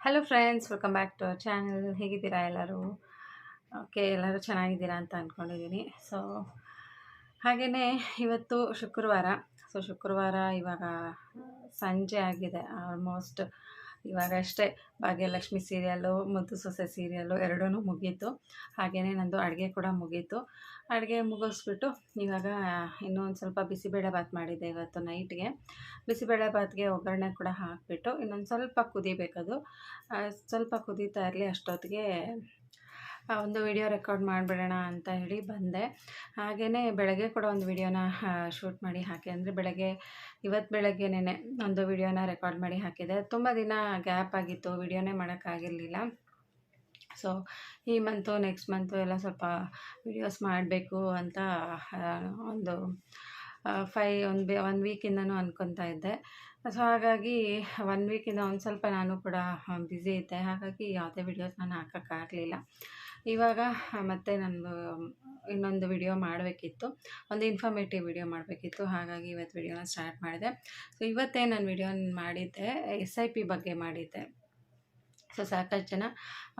Hello friends welcome back to our channel ಹೇಗಿದ್ದೀರಾ ಎಲ್ಲರೂ? Okay ಎಲ್ಲರೂ ಚೆನ್ನಾಗಿದ್ದೀರಾ ಅಂತ ಅಂದ್ಕೊಂಡಿದ್ದೀನಿ ಸೊ ಹಾಗೆಯೇ ಇವತ್ತು ಶುಕ್ರವಾರ. ಸೊ ಶುಕ್ರವಾರ ಇವಾಗ ಸಂಜೆ ಆಗಿದೆ ಆಲ್ಮೋಸ್ಟ್ ಇವಾಗ ಅಷ್ಟೇ. ಭಾಗ್ಯಲಕ್ಷ್ಮಿ ಸೀರಿಯಲ್ಲು ಮುದ್ದು ಸೊಸೆ ಸೀರಿಯಲ್ಲು ಎರಡೂ ಮುಗೀತು. ಹಾಗೆಯೇ ನಂದು ಅಡುಗೆ ಕೂಡ ಮುಗೀತು. ಅಡುಗೆ ಮುಗಿಸ್ಬಿಟ್ಟು ಇವಾಗ ಇನ್ನೂ ಒಂದು ಸ್ವಲ್ಪ ಬಿಸಿಬೇಳೆ ಭಾತ್ ಮಾಡಿದ್ದೆ ಇವತ್ತು ನೈಟ್ಗೆ. ಬಿಸಿಬೇಳೆ ಭಾತ್ಗೆ ಒಗ್ಗರಣೆ ಕೂಡ ಹಾಕಿಬಿಟ್ಟು ಇನ್ನೊಂದು ಸ್ವಲ್ಪ ಕುದಿಬೇಕದು. ಸ್ವಲ್ಪ ಕುದೀತಾ ಇರಲಿ, ಅಷ್ಟೊತ್ತಿಗೆ ಒಂದು ವಿಡಿಯೋ ರೆಕಾರ್ಡ್ ಮಾಡಿಬಿಡೋಣ ಅಂತ ಹೇಳಿ ಬಂದೆ. ಹಾಗೆಯೇ ಬೆಳಗ್ಗೆ ಕೂಡ ಒಂದು ವಿಡಿಯೋನ ಶೂಟ್ ಮಾಡಿ ಹಾಕಿ, ಅಂದರೆ ಬೆಳಗ್ಗೆ, ಇವತ್ತು ಬೆಳಗ್ಗೆನೇ ಒಂದು ವಿಡಿಯೋನ ರೆಕಾರ್ಡ್ ಮಾಡಿ ಹಾಕಿದೆ. ತುಂಬ ದಿನ ಗ್ಯಾಪ್ ಆಗಿತ್ತು, ವಿಡಿಯೋನೇ ಮಾಡೋಕ್ಕಾಗಿರಲಿಲ್ಲ. ಸೊ, ಈ ಮಂತು ನೆಕ್ಸ್ಟ್ ಮಂತು ಎಲ್ಲ ಸ್ವಲ್ಪ ವಿಡಿಯೋಸ್ ಮಾಡಬೇಕು ಅಂತ ಒಂದು ಫೈ ಒಂದು ಬೆ ಒನ್ ವೀಕಿಂದನೂ ಅಂದ್ಕೊತಾ ಇದ್ದೆ. ಸೊ, ಹಾಗಾಗಿ ಒನ್ ವೀಕಿಂದ ಒಂದು ಸ್ವಲ್ಪ ನಾನು ಕೂಡ ಬ್ಯುಸಿ ಇದ್ದೆ. ಹಾಗಾಗಿ ಯಾವುದೇ ವಿಡಿಯೋಸ್ ನಾನು ಹಾಕೋಕ್ಕಾಗಲಿಲ್ಲ ಇವಾಗ ಮತ್ತೆ ನಾನು ಇನ್ನೊಂದು ವಿಡಿಯೋ ಮಾಡಬೇಕಿತ್ತು. ಒಂದು ಇನ್ಫಾರ್ಮೇಟಿವ್ ವಿಡಿಯೋ ಮಾಡಬೇಕಿತ್ತು. ಹಾಗಾಗಿ ಇವತ್ತು ವಿಡಿಯೋನ ಸ್ಟಾರ್ಟ್ ಮಾಡಿದೆ. ಸೊ ಇವತ್ತೇ ನಾನು ವಿಡಿಯೋ ಮಾಡಿದ್ದೆ ಎಸ್ ಐ ಪಿ ಬಗ್ಗೆ ಮಾಡಿದ್ದೆ. ಸೊ ಸಾಕಷ್ಟು ಜನ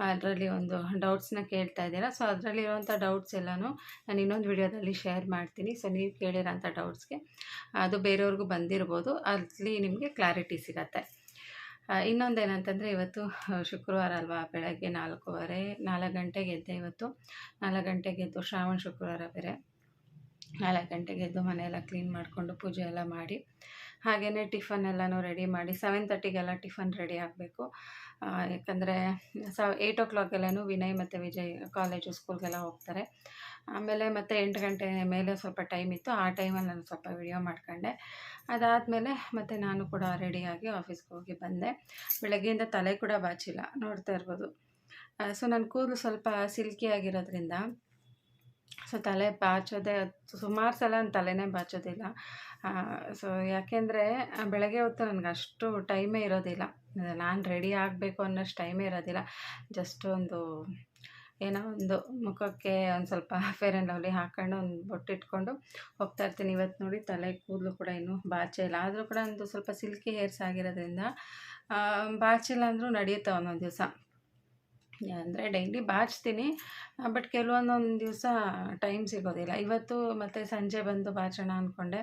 ಅದರಲ್ಲಿ ಒಂದು ಡೌಟ್ಸ್ನ ಕೇಳ್ತಾ ಇದ್ದೀರಾ. ಸೊ ಅದರಲ್ಲಿರುವಂಥ ಡೌಟ್ಸ್ ಎಲ್ಲನೂ ನಾನು ಇನ್ನೊಂದು ವಿಡಿಯೋದಲ್ಲಿ ಶೇರ್ ಮಾಡ್ತೀನಿ. ಸೊ ನೀವು ಕೇಳಿರೋಂಥ ಡೌಟ್ಸ್ಗೆ ಅದು ಬೇರೆಯವ್ರಿಗೂ ಬಂದಿರ್ಬೋದು. ಅಲ್ಲಿ ನಿಮಗೆ ಕ್ಲಾರಿಟಿ ಸಿಗತ್ತೆ. ಇನ್ನೊಂದೇನಂತಂದರೆ ಇವತ್ತು ಶುಕ್ರವಾರ ಅಲ್ವಾ? ಬೆಳಗ್ಗೆ ನಾಲ್ಕೂವರೆ, ನಾಲ್ಕು ಗಂಟೆಗೆ ಎದ್ದೆ ಇವತ್ತು. ನಾಲ್ಕು ಗಂಟೆಗೆ ಎದ್ದು ಶ್ರಾವಣ ಶುಕ್ರವಾರ ಬೇರೆ. ನಾಲ್ಕು ಗಂಟೆಗೆ ಎದ್ದು ಮನೆಯೆಲ್ಲ ಕ್ಲೀನ್ ಮಾಡಿಕೊಂಡು ಪೂಜೆ ಎಲ್ಲ ಮಾಡಿ ಹಾಗೆಯೇ ಟಿಫನ್ ಎಲ್ಲನೂ ರೆಡಿ ಮಾಡಿ, ಸೆವೆನ್ ತರ್ಟಿಗೆಲ್ಲ ಟಿಫನ್ ರೆಡಿ ಆಗಬೇಕು. ಯಾಕಂದರೆ ಸ ಏಯ್ಟ್ ಓ ಕ್ಲಾಕ್ಗೆಲ್ಲೂ ವಿನಯ್ ಮತ್ತು ವಿಜಯ್ ಕಾಲೇಜು ಸ್ಕೂಲ್ಗೆಲ್ಲ ಹೋಗ್ತಾರೆ. ಆಮೇಲೆ ಮತ್ತೆ ಎಂಟು ಗಂಟೆ ಮೇಲೆ ಸ್ವಲ್ಪ ಟೈಮ್ ಇತ್ತು. ಆ ಟೈಮಲ್ಲಿ ನಾನು ಸ್ವಲ್ಪ ವಿಡಿಯೋ ಮಾಡ್ಕೊಂಡೆ. ಅದಾದಮೇಲೆ ಮತ್ತೆ ನಾನು ಕೂಡ ರೆಡಿಯಾಗಿ ಆಫೀಸ್ಗೆ ಹೋಗಿ ಬಂದೆ. ಬೆಳಗ್ಗೆಯಿಂದ ತಲೆ ಕೂಡ ಬಾಚಿಲ್ಲ, ನೋಡ್ತಾ ಇರ್ಬೋದು. ಸೊ ನನ್ನ ಕೂದಲು ಸ್ವಲ್ಪ ಸಿಲ್ಕಿ ಆಗಿರೋದ್ರಿಂದ ಸೊ ತಲೆ ಬಾಚೋದೇ, ಸುಮಾರು ಸಲ ನನ್ನ ತಲೆನೇ ಬಾಚೋದಿಲ್ಲ. ಸೊ ಯಾಕೆಂದರೆ ಬೆಳಗ್ಗೆ ಹೊತ್ತು ನನಗೆ ಅಷ್ಟು ಟೈಮೇ ಇರೋದಿಲ್ಲ. ನಾನು ರೆಡಿ ಆಗಬೇಕು ಅನ್ನೋಷ್ಟು ಟೈಮೇ ಇರೋದಿಲ್ಲ. ಜಸ್ಟ್ ಒಂದು, ಏನೋ ಒಂದು ಮುಖಕ್ಕೆ ಒಂದು ಸ್ವಲ್ಪ ಫೇರ್ ಆ್ಯಂಡ್ ಲವ್ಲಿ ಹಾಕ್ಕೊಂಡು ಒಂದು ಬೊಟ್ಟಿಟ್ಕೊಂಡು ಹೋಗ್ತಾ ಇರ್ತೀನಿ. ಇವತ್ತು ನೋಡಿ ತಲೆ ಕೂದಲು ಕೂಡ ಇನ್ನೂ ಬಾಚೆ ಇಲ್ಲ. ಆದರೂ ಕೂಡ ಒಂದು ಸ್ವಲ್ಪ ಸಿಲ್ಕಿ ಹೇರ್ಸ್ ಆಗಿರೋದ್ರಿಂದ ಬಾಚಿಲ್ಲ ಅಂದರೂ ನಡೆಯುತ್ತೆ ಒಂದೊಂದು ದಿವಸ. ಅಂದರೆ ಡೈಲಿ ಬಾಚ್ತೀನಿ ಬಟ್ ಕೆಲವೊಂದೊಂದು ದಿವಸ ಟೈಮ್ ಸಿಗೋದಿಲ್ಲ. ಇವತ್ತು ಮತ್ತು ಸಂಜೆ ಬಂದು ಬಾಚೋಣ ಅಂದ್ಕೊಂಡೆ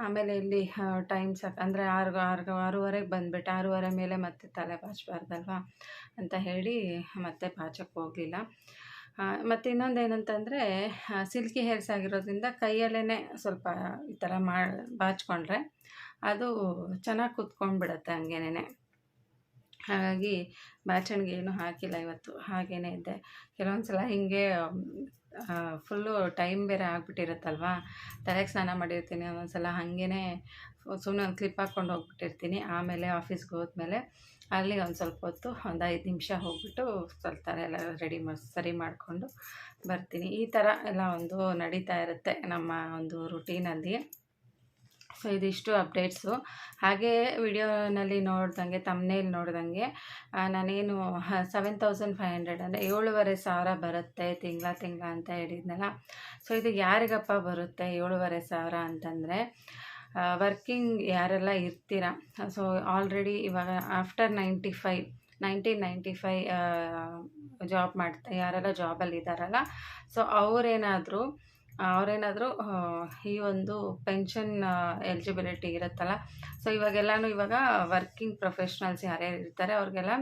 ಆಮೇಲೆ ಇಲ್ಲಿ ಟೈಮ್ ಸಾಕು ಅಂದರೆ ಆರು ಆರು, ಆರೂವರೆಗೆ ಬಂದ್ಬಿಟ್ಟು ಆರೂವರೆ ಮೇಲೆ ಮತ್ತೆ ತಲೆ ಬಾಚಬಾರ್ದಲ್ವಾ ಅಂತ ಹೇಳಿ ಮತ್ತೆ ಬಾಚಕ್ಕೆ ಹೋಗಲಿಲ್ಲ. ಮತ್ತು ಇನ್ನೊಂದು ಏನಂತಂದರೆ ಸಿಲ್ಕಿ ಹೇರ್ಸ್ ಆಗಿರೋದ್ರಿಂದ ಕೈಯಲ್ಲೇ ಸ್ವಲ್ಪ ಈ ಥರ ಮಾಡಿ ಬಾಚ್ಕೊಂಡ್ರೆ ಅದು ಚೆನ್ನಾಗಿ ಕುತ್ಕೊಂಡ್ಬಿಡತ್ತೆ ಹಂಗೇನೆ ಹಾಗಾಗಿ ಬಾಚಣಿಗೆ ಏನೂ ಹಾಕಿಲ್ಲ ಇವತ್ತು ಹಾಗೇ ಇದ್ದೆ ಕೆಲವೊಂದು ಸಲ ಹೀಗೆ ಫುಲ್ಲು ಟೈಮ್ ಬೇರೆ ಆಗಿಬಿಟ್ಟಿರುತ್ತಲ್ವ? ತಲೆಗೆ ಸ್ನಾನ ಮಾಡಿರ್ತೀನಿ ಒಂದೊಂದು ಸಲ ಹಾಗೇ ಸುಮ್ಮನೆ ಒಂದು ಕ್ಲಿಪ್ ಹಾಕ್ಕೊಂಡು ಹೋಗ್ಬಿಟ್ಟಿರ್ತೀನಿ. ಆಮೇಲೆ ಆಫೀಸ್ಗೆ ಹೋದ್ಮೇಲೆ ಅಲ್ಲಿ ಒಂದು ಸ್ವಲ್ಪ ಹೊತ್ತು ಒಂದು ಐದು ನಿಮಿಷ ಹೋಗ್ಬಿಟ್ಟು ಸ್ವಲ್ಪ ತಲೆ ಎಲ್ಲ ರೆಡಿ ಮಾಡಿ ಸರಿ ಮಾಡಿಕೊಂಡು ಬರ್ತೀನಿ. ಈ ಥರ ಎಲ್ಲ ಒಂದು ನಡೀತಾ ಇರುತ್ತೆ ನಮ್ಮ ಒಂದು ರುಟೀನಲ್ಲಿ ಸೊ ಇದಿಷ್ಟು ಅಪ್ಡೇಟ್ಸು. ಹಾಗೆ ವಿಡಿಯೋನಲ್ಲಿ ನೋಡ್ದಂಗೆ ತಮ್ಮನೇಲಿ ನೋಡ್ದಂಗೆ ನಾನೇನು ಸೆವೆನ್ ತೌಸಂಡ್ ಫೈವ್ ಹಂಡ್ರೆಡ್ ಅಂದರೆ ಏಳುವರೆ ಸಾವಿರ ಬರುತ್ತೆ ತಿಂಗಳ ತಿಂಗಳ ಅಂತ ಹೇಳಿದ್ನಲ್ಲ. ಸೊ ಇದು ಯಾರಿಗಪ್ಪ ಬರುತ್ತೆ ಏಳುವರೆ ಸಾವಿರ ಅಂತಂದರೆ ವರ್ಕಿಂಗ್ ಯಾರೆಲ್ಲ ಇರ್ತೀರ? ಸೊ ಆಲ್ರೆಡಿ ಇವಾಗ after ninety five nineteen ninety five job ಮಾಡ್ತಾ, ಯಾರೆಲ್ಲ ಜಾಬಲ್ಲಿ ಇದ್ದಾರಲ್ಲ, ಸೊ ಅವರೇನಾದರೂ ಅವರೇನಾದರೂ ಈ ಒಂದು ಪೆನ್ಷನ್ ಎಲಿಜಿಬಿಲಿಟಿ ಇರುತ್ತಲ್ಲ ಸೊ ಇವಾಗೆಲ್ಲಾನು ಇವಾಗ ವರ್ಕಿಂಗ್ ಪ್ರೊಫೆಷ್ನಲ್ಸ್ ಯಾರ್ಯಾರು ಇರ್ತಾರೆ, ಅವ್ರಿಗೆಲ್ಲ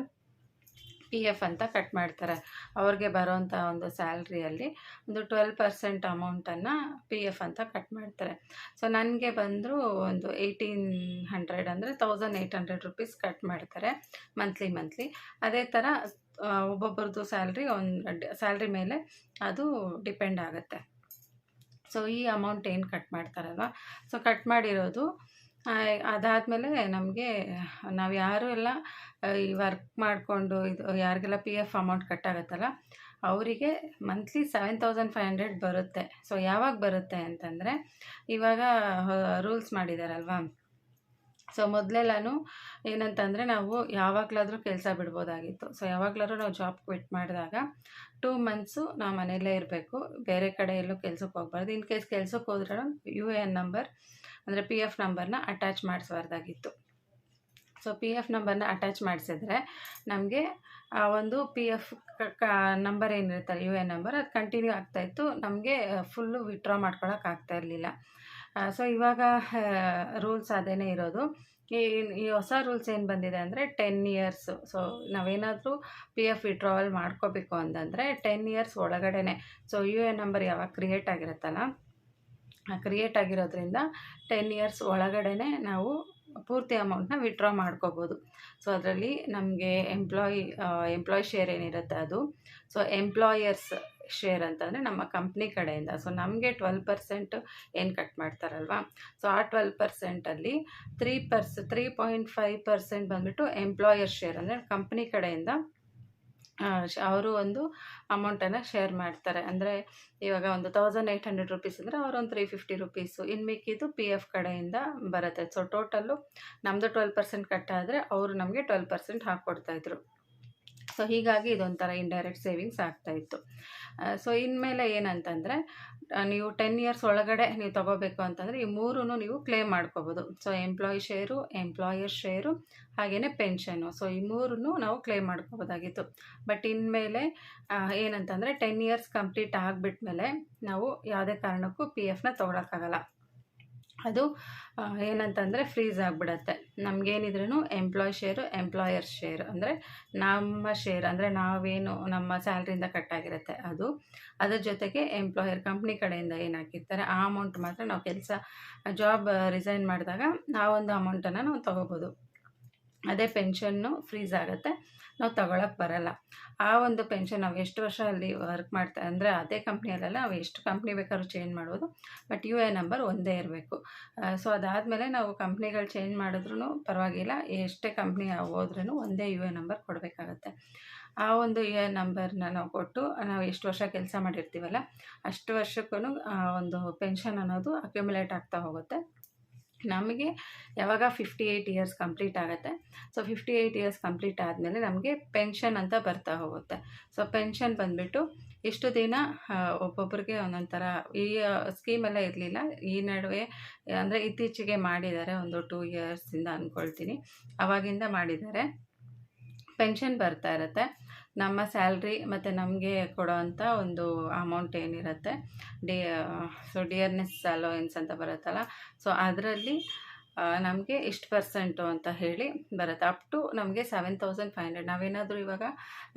ಪಿ ಎಫ್ ಅಂತ ಕಟ್ ಮಾಡ್ತಾರೆ. ಅವ್ರಿಗೆ ಬರೋವಂಥ ಒಂದು ಸ್ಯಾಲ್ರಿಯಲ್ಲಿ ಒಂದು ಟ್ವೆಲ್ ಪರ್ಸೆಂಟ್ ಅಮೌಂಟನ್ನು ಪಿ ಎಫ್ ಅಂತ ಕಟ್ ಮಾಡ್ತಾರೆ. ಸೊ ನನಗೆ ಬಂದರೂ ಒಂದು ಏಯ್ಟೀನ್ ಹಂಡ್ರೆಡ್ ಅಂದರೆ thousand eight hundred rupees cut ಮಾಡ್ತಾರೆ ಮಂತ್ಲಿ ಮಂತ್ಲಿ ಅದೇ ಥರ ಒಬ್ಬೊಬ್ರದ್ದು ಸ್ಯಾಲ್ರಿ ಒಂದು ಸ್ಯಾಲ್ರಿ ಮೇಲೆ ಅದು ಡಿಪೆಂಡ್ ಆಗುತ್ತೆ. ಸೊ ಈ ಅಮೌಂಟ್ ಏನು ಕಟ್ ಮಾಡ್ತಾರಲ್ವ? ಸೊ ಕಟ್ ಮಾಡಿರೋದು ಅದಾದಮೇಲೆ ನಮಗೆ, ನಾವು ಯಾರು ಎಲ್ಲ ಈ ವರ್ಕ್ ಮಾಡಿಕೊಂಡು ಇದು, ಯಾರಿಗೆಲ್ಲ ಪಿ ಎಫ್ ಅಮೌಂಟ್ ಕಟ್ಟಾಗತ್ತಲ್ಲ ಅವರಿಗೆ monthly seven thousand five hundred ಬರುತ್ತೆ. ಸೊ ಯಾವಾಗ ಬರುತ್ತೆ ಅಂತಂದರೆ, ಇವಾಗ ರೂಲ್ಸ್ ಮಾಡಿದಾರಲ್ವಾ? ಸೊ ಮೊದಲೆಲ್ಲೂ ಏನಂತಂದರೆ ನಾವು ಯಾವಾಗಲಾದರೂ ಕೆಲಸ ಬಿಡ್ಬೋದಾಗಿತ್ತು. ಸೊ ಯಾವಾಗಲಾದ್ರೂ ನಾವು ಜಾಬ್ ಕ್ವಿಟ್ ಮಾಡಿದಾಗ ಟೂ ಮಂತ್ಸು ನಾವು ಮನೆಯಲ್ಲೇ ಇರಬೇಕು. ಬೇರೆ ಕಡೆ ಎಲ್ಲೂ ಕೆಲ್ಸಕ್ಕೆ ಹೋಗ್ಬಾರ್ದು. ಇನ್ ಕೇಸ್ ಕೆಲ್ಸಕ್ಕೆ ಹೋದ್ರೆ ಯು ಎ ಎನ್ ನಂಬರ್ ಅಂದರೆ ಪಿ ಎಫ್ ನಂಬರ್ನ ಅಟ್ಯಾಚ್ ಮಾಡಿಸಬಾರ್ದಾಗಿತ್ತು ಸೊ ಪಿ ಎಫ್ ನಂಬರ್ನ ಅಟ್ಯಾಚ್ ಮಾಡಿಸಿದ್ರೆ ನಮಗೆ ಆ ಒಂದು ಪಿ ಎಫ್ ನಂಬರ್ ಏನಿರುತ್ತಲ್ಲ ಯು ಎನ್ ನಂಬರ್ ಅದು ಕಂಟಿನ್ಯೂ ಆಗ್ತಾಯಿತ್ತು ನಮಗೆ ಫುಲ್ಲು ವಿತ್ಡ್ರಾ ಮಾಡ್ಕೊಳಕ್ಕೆ ಆಗ್ತಾ ಇರಲಿಲ್ಲ. ಸೊ ಇವಾಗ ರೂಲ್ಸ್ ಅದೇನೇ ಇರೋದು. ಈ ಈ ಹೊಸ ರೂಲ್ಸ್ ಏನು ಬಂದಿದೆ ಅಂದರೆ ಟೆನ್ ಇಯರ್ಸ್ ಸೊ ನಾವೇನಾದರೂ ಪಿ ಎಫ್ ವಿಡ್ರಾವಲ್ ಮಾಡ್ಕೋಬೇಕು ಅಂತಂದರೆ ಟೆನ್ ಇಯರ್ಸ್ ಒಳಗಡೆನೆ. ಸೊ ಯು ಎ ನಂಬರ್ ಯಾವಾಗ ಕ್ರಿಯೇಟ್ ಆಗಿರುತ್ತಲ್ಲ ಕ್ರಿಯೇಟ್ ಆಗಿರೋದ್ರಿಂದ ಟೆನ್ ಇಯರ್ಸ್ ಒಳಗಡೆನೆ ನಾವು ಪೂರ್ತಿ ಅಮೌಂಟ್ನ ವಿಡ್ರಾ ಮಾಡ್ಕೋಬೋದು. ಸೊ ಅದರಲ್ಲಿ ನಮಗೆ ಎಂಪ್ಲಾಯಿ ಎಂಪ್ಲಾಯ್ ಶೇರ್ ಏನಿರುತ್ತೆ ಅದು. ಸೊ ಎಂಪ್ಲಾಯರ್ಸ್ ಶೇರ್ ಅಂತಂದರೆ ನಮ್ಮ ಕಂಪ್ನಿ ಕಡೆಯಿಂದ. ಸೊ ನಮಗೆ ಟ್ವೆಲ್ ಪರ್ಸೆಂಟ್ ಏನು ಕಟ್ ಮಾಡ್ತಾರಲ್ವಾ? ಸೊ ಆ ಟ್ವೆಲ್ ಪರ್ಸೆಂಟಲ್ಲಿ ತ್ರೀ ಪರ್ಸ್ ತ್ರೀ ಪಾಯಿಂಟ್ ಫೈವ್ ಪರ್ಸೆಂಟ್ ಬಂದುಬಿಟ್ಟು ಎಂಪ್ಲಾಯರ್ ಶೇರ್ ಅಂದರೆ ಕಂಪ್ನಿ ಕಡೆಯಿಂದ ಅವರು ಒಂದು ಅಮೌಂಟನ್ನು ಶೇರ್ ಮಾಡ್ತಾರೆ. ಅಂದರೆ ಇವಾಗ ಒಂದು ತೌಸಂಡ್ ಏಯ್ಟ್ ಹಂಡ್ರೆಡ್ ರುಪೀಸ್ ಅಂದರೆ ಅವರೊಂದು ತ್ರೀ ಫಿಫ್ಟಿ ರುಪೀಸು ಇನ್ ಮಿಕ್ಕಿದ್ದು ಪಿ ಎಫ್ ಕಡೆಯಿಂದ ಬರುತ್ತೆ. ಸೊ ಟೋಟಲ್ಲು ನಮ್ಮದು ಟ್ವೆಲ್ ಪರ್ಸೆಂಟ್ ಕಟ್ಟಾದರೆ ಅವರು ನಮಗೆ ಟ್ವೆಲ್ ಪರ್ಸೆಂಟ್ ಹಾಕ್ಕೊಡ್ತಾಯಿದ್ರು ಸೊ ಹೀಗಾಗಿ ಇದೊಂಥರ ಇಂಡೈರೆಕ್ಟ್ ಸೇವಿಂಗ್ಸ್ ಆಗ್ತಾಯಿತ್ತು ಸೊ ಇನ್ಮೇಲೆ ಏನಂತಂದರೆ ನೀವು ಟೆನ್ ಇಯರ್ಸ್ ಒಳಗಡೆ ನೀವು ತೊಗೋಬೇಕು ಅಂತಂದರೆ ಈ ಮೂರೂ ನೀವು ಕ್ಲೇಮ್ ಮಾಡ್ಕೋಬೋದು. So employee share employer share ಹಾಗೆಯೇ ಪೆನ್ಷನು ಸೊ ಈ ಮೂರೂ ನಾವು ಕ್ಲೇಮ್ ಮಾಡ್ಕೋಬೋದಾಗಿತ್ತು. ಬಟ್ ಇನ್ಮೇಲೆ ಏನಂತಂದರೆ ಟೆನ್ ಇಯರ್ಸ್ ಕಂಪ್ಲೀಟ್ ಆಗಿಬಿಟ್ಮೇಲೆ ನಾವು ಯಾವುದೇ ಕಾರಣಕ್ಕೂ ಪಿ ಎಫ್ನ ತೊಗೊಳಕ್ಕಾಗಲ್ಲ. ಅದು ಏನಂತಂದರೆ ಫ್ರೀಸ್ ಆಗಿಬಿಡತ್ತೆ. ನಮಗೇನಿದ್ರೂ ಎಂಪ್ಲಾಯ್ ಶೇರು ಎಂಪ್ಲಾಯರ್ ಶೇರ್ ಅಂದರೆ ನಮ್ಮ ಶೇರ್ ಅಂದರೆ ನಾವೇನು ನಮ್ಮ ಸ್ಯಾಲ್ರಿಯಿಂದ ಕಟ್ಟಾಗಿರುತ್ತೆ ಅದು. ಅದರ ಜೊತೆಗೆ ಎಂಪ್ಲಾಯರ್ ಕಂಪ್ನಿ ಕಡೆಯಿಂದ ಏನು ಆ ಅಮೌಂಟ್ ಮಾತ್ರ ನಾವು ಕೆಲಸ ಜಾಬ್ ರಿಸೈನ್ ಮಾಡಿದಾಗ ಆ ಒಂದು ಅಮೌಂಟನ್ನು ನಾವು ತೊಗೋಬೋದು. ಅದೇ ಪೆನ್ಷನ್ನು ಫ್ರೀಸ್ ಆಗುತ್ತೆ. ನಾವು ತಗೊಳಕ್ಕೆ ಬರಲ್ಲ. ಆ ಒಂದು ಪೆನ್ಷನ್ ನಾವು ಎಷ್ಟು ವರ್ಷ ಅಲ್ಲಿ ವರ್ಕ್ ಮಾಡ್ತಾ, ಅಂದರೆ ಅದೇ ಕಂಪ್ನಿಯಲ್ಲೆಲ್ಲ ನಾವು ಎಷ್ಟು ಕಂಪ್ನಿ ಬೇಕಾದ್ರೂ ಚೇಂಜ್ ಮಾಡ್ಬೋದು. ಬಟ್ ಯು ಎ ನಂಬರ್ ಒಂದೇ ಇರಬೇಕು. ಸೊ ಅದಾದಮೇಲೆ ನಾವು ಕಂಪ್ನಿಗಳು ಚೇಂಜ್ ಮಾಡಿದ್ರೂ ಪರವಾಗಿಲ್ಲ. ಎಷ್ಟೇ ಕಂಪ್ನಿ ಹೋದ್ರೂ ಒಂದೇ ಯು ಎ ನಂಬರ್ ಕೊಡಬೇಕಾಗತ್ತೆ. ಆ ಒಂದು ಯು ಎ ನಂಬರ್ನ ನಾವು ಕೊಟ್ಟು, ನಾವು ಎಷ್ಟು ವರ್ಷ ಕೆಲಸ ಮಾಡಿರ್ತೀವಲ್ಲ, ಅಷ್ಟು ವರ್ಷಕ್ಕೂ ಒಂದು ಪೆನ್ಷನ್ ಅನ್ನೋದು ಅಕ್ಯುಮುಲೇಟ್ ಆಗ್ತಾ ಹೋಗುತ್ತೆ. ನಮಗೆ ಯಾವಾಗ ಫಿಫ್ಟಿ ಏಯ್ಟ್ ಇಯರ್ಸ್ ಕಂಪ್ಲೀಟ್ ಆಗುತ್ತೆ. So fifty eight years complete ಆದಮೇಲೆ ನಮಗೆ ಪೆನ್ಷನ್ ಅಂತ ಬರ್ತಾ ಹೋಗುತ್ತೆ. ಸೊ ಪೆನ್ಷನ್ ಬಂದುಬಿಟ್ಟು ಇಷ್ಟು ದಿನ ಒಬ್ಬೊಬ್ಬರಿಗೆ ಒಂದೊಂದು ಥರ ಈ ಸ್ಕೀಮೆಲ್ಲ ಇರಲಿಲ್ಲ. ಈ ನಡುವೆ, ಅಂದರೆ ಇತ್ತೀಚೆಗೆ ಮಾಡಿದ್ದಾರೆ ಒಂದು ಟೂ ಇಯರ್ಸಿಂದ ಅಂದ್ಕೊಳ್ತೀನಿ ಅವಾಗಿಂದ ಮಾಡಿದ್ದಾರೆ. ಪೆನ್ಷನ್ ಬರ್ತಾ ಇರುತ್ತೆ. ನಮ್ಮ ಸ್ಯಾಲ್ರಿ ಮತ್ತು ನಮಗೆ ಕೊಡೋವಂಥ ಒಂದು ಅಮೌಂಟ್ ಏನಿರುತ್ತೆ? ಡಿ, ಸೊ ಡಿಯರ್ನೆಸ್ ಅಲೋಯನ್ಸ್ ಅಂತ ಬರುತ್ತಲ್ಲ? ಸೊ ಅದರಲ್ಲಿ ನಮಗೆ ಇಷ್ಟು ಪರ್ಸೆಂಟು ಅಂತ ಹೇಳಿ ಬರುತ್ತೆ. ಅಪ್ ಟು ನಮಗೆ ಸೆವೆನ್ ತೌಸಂಡ್ ಫೈವ್ ಹಂಡ್ರೆಡ್. ನಾವೇನಾದರೂ ಇವಾಗ